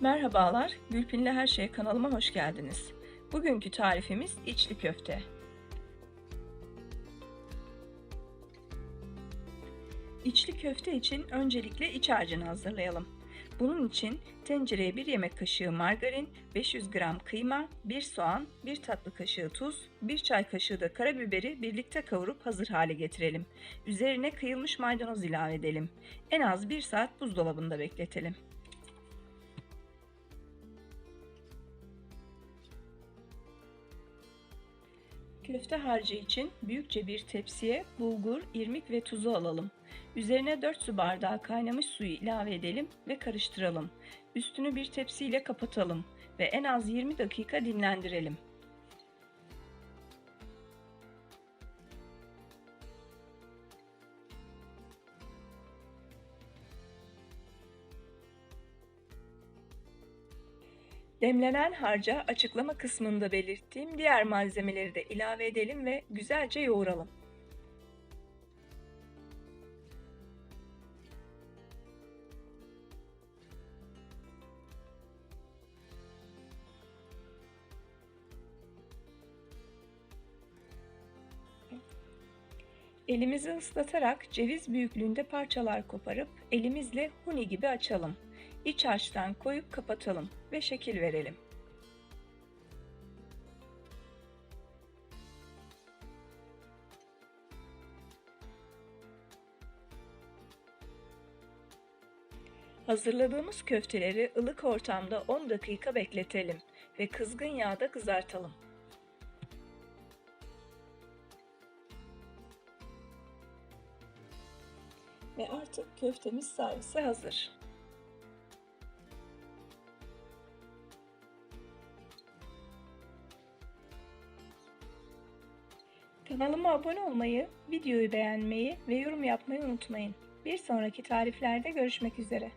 Merhabalar, Gülpin'le Her Şey kanalıma hoş geldiniz. Bugünkü tarifimiz içli köfte. İçli köfte için öncelikle iç harcını hazırlayalım. Bunun için tencereye 1 yemek kaşığı margarin, 500 gram kıyma, 1 soğan, 1 tatlı kaşığı tuz, 1 çay kaşığı da karabiberi birlikte kavurup hazır hale getirelim. Üzerine kıyılmış maydanoz ilave edelim. En az 1 saat buzdolabında bekletelim. Köfte harcı için büyükçe bir tepsiye bulgur, irmik ve tuzu alalım. Üzerine 4 su bardağı kaynamış suyu ilave edelim ve karıştıralım. Üstünü bir tepsiyle kapatalım ve en az 20 dakika dinlendirelim. Demlenen harca açıklama kısmında belirttiğim diğer malzemeleri de ilave edelim ve güzelce yoğuralım. Elimizi ıslatarak ceviz büyüklüğünde parçalar koparıp elimizle huni gibi açalım. İç harçtan koyup kapatalım ve şekil verelim. Hazırladığımız köfteleri ılık ortamda 10 dakika bekletelim ve kızgın yağda kızartalım. Ve artık köftemiz servise hazır. Kanalıma abone olmayı, videoyu beğenmeyi ve yorum yapmayı unutmayın. Bir sonraki tariflerde görüşmek üzere.